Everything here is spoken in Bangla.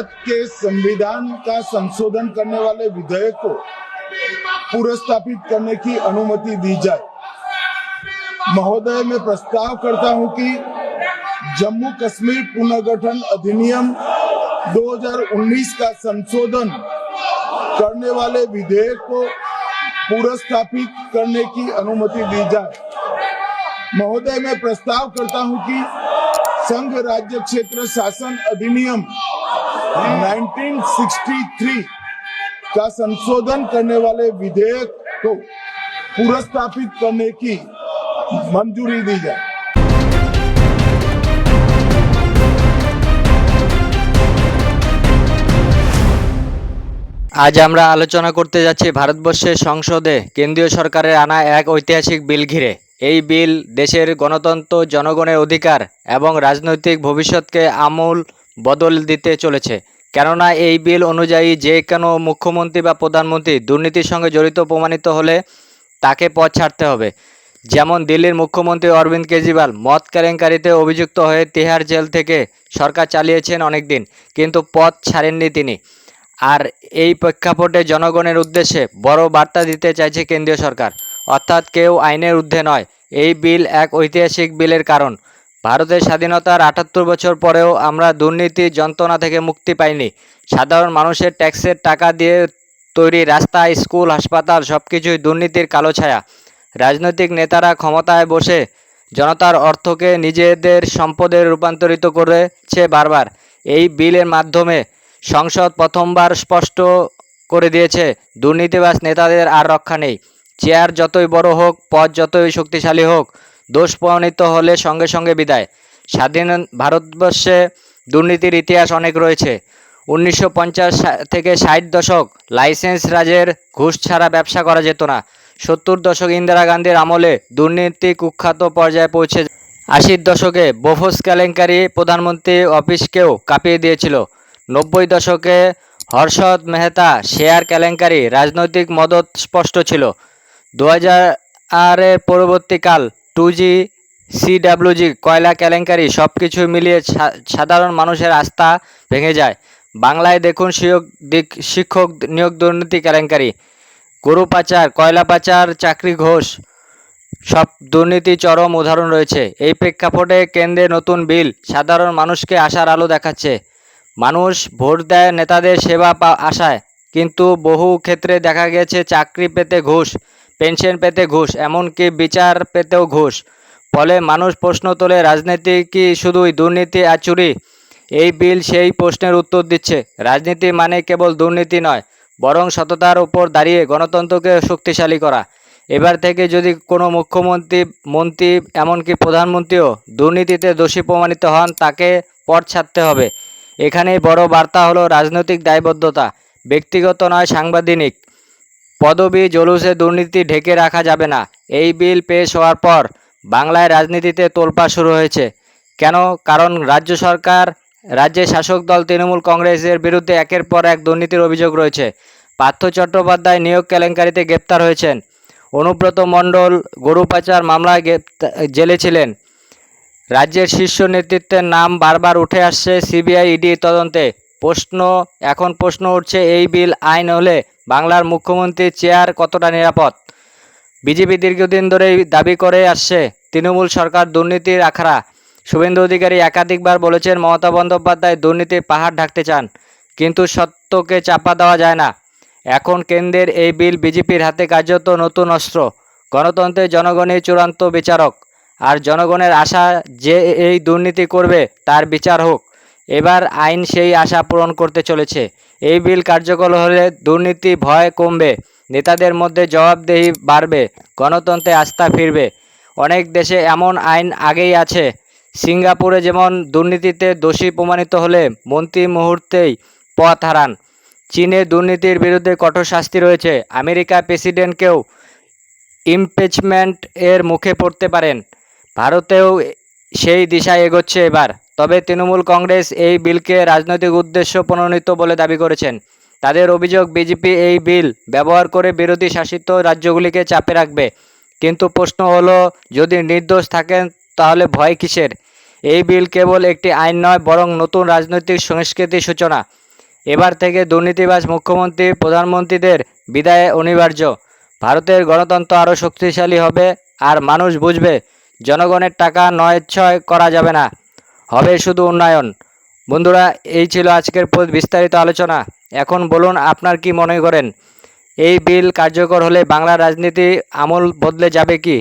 भारत के संविधान का संशोधन करने वाले विधेयक को पुरस्तापित करने की अनुमति दी जाए। महोदय, मैं प्रस्ताव करता हूँ कि जम्मू कश्मीर पुनर्गठन अधिनियम 2019 का संशोधन करने वाले विधेयक को पुरस्तापित करने की अनुमति दी जाए। महोदय, मैं प्रस्ताव करता हूँ कि संघ राज्य क्षेत्र शासन अधिनियम 1963 का संशोधन करने वाले विधेयक को पुरस्तापित करने की मंजूरी दी जाए আজ আমরা আলোচনা করতে যাচ্ছি ভারতবর্ষের সংসদে কেন্দ্রীয় সরকারের আনা এক ঐতিহাসিক বিল ঘিরে এই বিল দেশের গণতন্ত্র জনগণের অধিকার এবং রাজনৈতিক ভবিষ্যৎকে আমূল বদল দিতে চলেছে। কেননা এই বিল অনুযায়ী যে কোনো মুখ্যমন্ত্রী বা প্রধানমন্ত্রী দুর্নীতির সঙ্গে জড়িত প্রমাণিত হলে তাকে পদ ছাড়তে হবে। যেমন দিল্লির মুখ্যমন্ত্রী অরবিন্দ কেজরিওয়াল মদ কেলেঙ্কারিতে অভিযুক্ত হয়ে তিহার জেল থেকে সরকার চালিয়েছেন অনেক দিন কিন্তু পদ ছাড়েননি তিনি। আর এই প্রেক্ষাপটে জনগণের উদ্দেশ্যে বড় বার্তা দিতে চাইছে কেন্দ্রীয় সরকার। অর্থাৎ কেউ আইনের ঊর্ধ্বে নয়। এই বিল এক ঐতিহাসিক বিলের কারণ। ভারতের স্বাধীনতার আটাত্তর বছর পরেও আমরা দুর্নীতি যন্ত্রণা থেকে মুক্তি পাইনি। সাধারণ মানুষের ট্যাক্সের টাকা দিয়ে তৈরি রাস্তা, স্কুল, হাসপাতাল সব কিছুই দুর্নীতির কালো ছায়া। রাজনৈতিক নেতারা ক্ষমতায় বসে জনতার অর্থকে নিজেদের সম্পদে রূপান্তরিত করেছে বারবার। এই বিলের মাধ্যমে সংসদ প্রথমবার স্পষ্ট করে দিয়েছে, দুর্নীতিবাজ নেতাদের আর রক্ষা নেই। চেয়ার যতই বড় হোক পদ যতই শক্তিশালী হোক দোষ প্রমাণিত হলে সঙ্গে সঙ্গে বিদায়। স্বাধীন ভারতবর্ষে দুর্নীতির ইতিহাস অনেক রয়েছে। উনিশশো পঞ্চাশ থেকে ষাট দশক লাইসেন্স রাজের ঘুষ ছাড়া ব্যবসা করা যেত না। সত্তর দশক ইন্দিরা গান্ধীর আমলে দুর্নীতি কুখ্যাত পর্যায়ে পৌঁছে আশির দশকে বোফোস কেলেঙ্কারি প্রধানমন্ত্রী অফিসকেও কাঁপিয়ে দিয়েছিল। নব্বই দশকে হর্ষদ মেহতা শেয়ার কেলেঙ্কারি রাজনৈতিক মদত স্পষ্ট ছিল। দু হাজারের পরবর্তীকাল টু জি সিডাব্লিউজি কয়লা কেলেঙ্কারি সব কিছু মিলিয়ে সাধারণ মানুষের আস্থা ভেঙে যায়। বাংলায় দেখুন শিক্ষক নিয়োগ দুর্নীতি কেলেঙ্কারি। গরু পাচার, কয়লা পাচার, চাকরি ঘোষ, সব দুর্নীতি চরম উদাহরণ রয়েছে। এই প্রেক্ষাপটে কেন্দ্রে নতুন বিল, সাধারণ মানুষকে আশার আলো দেখাচ্ছে। মানুষ ভোট দেয় নেতাদের সেবা আশায়, কিন্তু বহু ক্ষেত্রে দেখা গেছে চাকরি পেতে ঘুষ। পেনশন পেতে ঘুষ, এমনকি বিচার পেতেও ঘুষ। ফলে মানুষ প্রশ্ন তোলে, রাজনীতি কি শুধুই দুর্নীতি আর চুরি? এই বিল সেই প্রশ্নের উত্তর দিচ্ছে। রাজনীতি মানে কেবল দুর্নীতি নয়, বরং সততার উপর দাঁড়িয়ে গণতন্ত্রকে শক্তিশালী করা। এবার থেকে যদি কোনো মুখ্যমন্ত্রী, মন্ত্রী, এমনকি প্রধানমন্ত্রীও দুর্নীতিতে দোষী প্রমাণিত হন, তাকে পথ ছাড়তে হবে। এখানেই বড় বার্তা হলো রাজনৈতিক দায়বদ্ধতা, ব্যক্তিগত নয় সাংবিধানিক পদবি জলুসে দুর্নীতি ঢেকে রাখা যাবে না। এই বিল পেশ হওয়ার পর বাংলায় রাজনীতিতে তোলপাড় শুরু হয়েছে। কেন? কারণ রাজ্য সরকার, রাজ্যের শাসক দল তৃণমূল কংগ্রেসের বিরুদ্ধে একের পর এক দুর্নীতির অভিযোগ রয়েছে। পার্থ চট্টোপাধ্যায় নিয়োগ কেলেঙ্কারিতে গ্রেপ্তার হয়েছেন। অনুব্রত মণ্ডল গরু পাচার মামলায় গ্রেপ্তা- জেলে ছিলেন। রাজ্যের শীর্ষ নেতৃত্বের নাম বারবার উঠে আসছে সিবিআই ইডি তদন্তে। প্রশ্ন, এখন প্রশ্ন উঠছে এই বিল আইন হলে বাংলার মুখ্যমন্ত্রীর চেয়ার কতটা নিরাপদ? বিজেপি দীর্ঘদিন ধরেই দাবি করে আসছে, তৃণমূল সরকার দুর্নীতির আখড়া। শুভেন্দু অধিকারী একাধিকবার বলেছেন মমতা বন্দ্যোপাধ্যায় দুর্নীতির পাহাড় ঢাকতে চান, কিন্তু সত্যকে চাপা দেওয়া যায় না। এখন কেন্দ্রের এই বিল বিজেপির হাতে কার্যত নতুন অস্ত্র, গণতন্ত্রের জনগণই চূড়ান্ত বিচারক। আর জনগণের আশা যে এই দুর্নীতি করবে, তার বিচার হোক। এবার আইন সেই আশা পূরণ করতে চলেছে। এই বিল কার্যকর হলে দুর্নীতি ভয় কমবে, নেতাদের মধ্যে জবাবদেহি বাড়বে, গণতন্ত্রে আস্থা ফিরবে। অনেক দেশে এমন আইন আগেই আছে। সিঙ্গাপুরে যেমন দুর্নীতিতে দোষী প্রমাণিত হলে মন্ত্রী মুহূর্তেই পথ হারান। চীনে দুর্নীতির বিরুদ্ধে কঠোর শাস্তি রয়েছে। আমেরিকা প্রেসিডেন্টকেও ইমপিচমেন্ট এর মুখে পড়তে পারেন। ভারতেও সেই দিশায় এগোচ্ছে এবার। তবে তৃণমূল কংগ্রেস এই বিলকে রাজনৈতিক উদ্দেশ্য প্রণোদিত বলে দাবি করেছেন। তাদের অভিযোগ, বিজেপি এই বিল ব্যবহার করে বিরোধী শাসিত রাজ্যগুলিকে চাপে রাখবে। কিন্তু প্রশ্ন হলো, যদি নির্দোষ থাকেন, তাহলে ভয় কিসের? এই বিল কেবল একটি আইন নয়, বরং নতুন রাজনৈতিক সংস্কৃতির সূচনা। এবার থেকে দুর্নীতিবাজ মুখ্যমন্ত্রী, প্রধানমন্ত্রীদের বিদায় অনিবার্য। ভারতের গণতন্ত্র আরও শক্তিশালী হবে, আর মানুষ বুঝবে জনগণের টাকা নয় ছয় করা যাবে না। হবে শুধু উন্নয়ন। বন্ধুরা, এই ছিল আজকের বিস্তারিত আলোচনা। এখন বলুন আপনার কি মনে করেন? এই বিল কার্যকর হলে বাংলার রাজনীতি আমল বদলে যাবে কি?